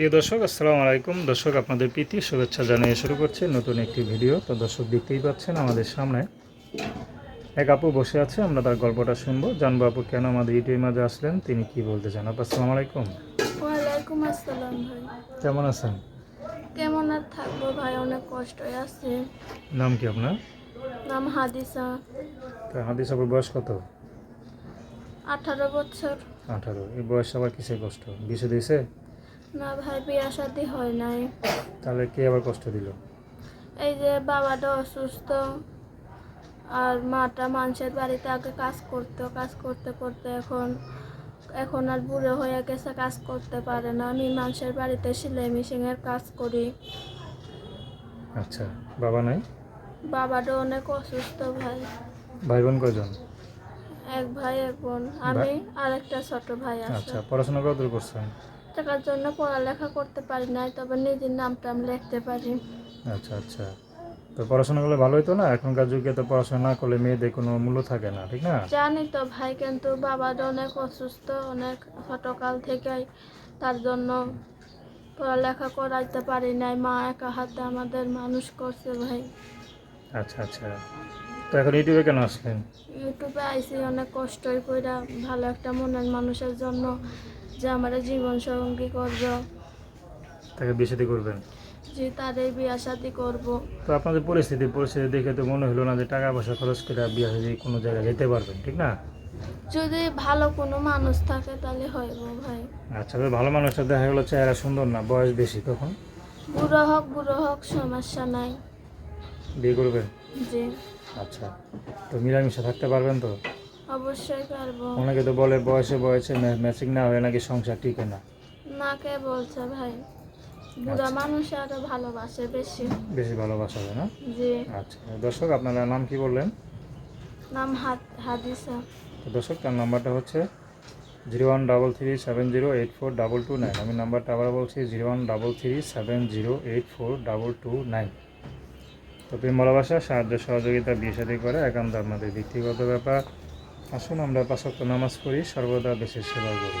প্রিয় দর্শক আসসালামু আলাইকুম। দর্শক আপনাদের প্রীতি শুভেচ্ছা জানিয়ে শুরু করছে নতুন একটি ভিডিও। তো দর্শক দেখতেই পাচ্ছেন আমাদের সামনে এক আপু বসে আছে আমরা তার গল্পটা শুনব। জানব আপু কেন আমাদের ইউটিউবের মাঝে আসলেন? তিনি কি বলতে চান? আপু আসসালামু আলাইকুম। ওয়ালাইকুম আসসালাম ভাই। কেমন আছেন? কেমন আর থাকব ভাই অনেক কষ্টই আছে। নাম কি আপনার? নাম হাদিসা। তা হাদিস আপুর বয়স কত? আঠারো বছর। আঠারো। এই বয়স আবার কিসের কষ্ট? বিষে দিয়েছে না ভাই বিয়া শাদি হয় নাই। তাহলে কে আবার কষ্ট দিল? এই যে বাবাটা অসুস্থ আর মাটা মানুষের বাড়িতে আগে কাজ করতো কাজ করতে করতে এখন এখন আর বুড়ো হয়ে গেছে কাজ করতে পারে না। আমি মানুষের বাড়িতে সেলাই মেশিনের কাজ করি। আচ্ছা বাবা নাই? বাবাটা অনেক অসুস্থ ভাই। ভাই বোন কজন এক ভাই এক বোন। আমি আর একটা ছোট ভাই আছে। আচ্ছা পড়াশোনা কত দূর করছেন? টাকার জন্য পড়ালেখা করতে পারি নাই তবে নিজের নাম টাম লিখতে পারি। আচ্ছা আচ্ছা। তো পড়াশোনা করলে ভালো হতো না? এখনকার যুগে তো পড়াশোনা না করলে মেয়েদের কোনো মূল্য থাকে না ঠিক না? জানি তো ভাই কিন্তু বাবাটা অনেক অসুস্থ অনেক ছোটকাল থেকেই তার জন্য পড়ালেখা করাইতে পারি নাই। মা একা হাতে আমাদের মানুষ করছে ভাই। আচ্ছা আচ্ছা। তো এখন ইউটিউবে কেন আসলেন? ইউটিউবে আইসি অনেক কষ্টই কইরা ভালো একটা মনের মানুষের জন্য যে আমার জীবন সঙ্গী করব। তাকে বিশেষে করবেন? যে তাদের বিয়া শাদি করব। তো আপনাদের পরিস্থিতি পরিস্থিতি দেখে তো মনে হলো না যে টাকা পয়সা খরচ করে বিয়ে হয়ে কোনো জায়গায় যেতে পারবেন ঠিক না? যদি ভালো কোনো মানুষ থাকে তাহলে হইব ভাই। আচ্ছা তো ভালো মানুষটা দেখা গেলো চেহারা সুন্দর না বয়স বেশি তখন? বুড়ো হোক বুড়ো হোক সমস্যা নাই। বিয়ে করবেন? জি। আচ্ছা তো মিলামিশে থাকতে পারবেন তো? অবশ্যই পারব। অনেকে তো বলে বয়সে বয়সে ম্যাচিং না হলে নাকি সংসার টিকে না। না কে বলছে ভাই? বুড়া আচ্ছা। মানুষ আরও ভালোবাসে বেশি। বেশি ভালোবাসা হয় না? জি। আচ্ছা দর্শক আপনারা নাম কি বললেন? নাম হাদিসা। তো দর্শক তার নাম্বারটা হচ্ছে zero one double three seven zero eight four double two nine. আমি নাম্বারটা আবার বলছি zero one double three seven zero eight four double two nine. তো প্রেম ভালোবাসা সাহায্য সহযোগিতা বিয়ে সাথে করে, একান্ত আমাদের ব্যক্তিগত ব্যাপার। আসুন আমরা পাশক্ত নামাজ পড়ি, সর্বদা দেশের সেবা করি।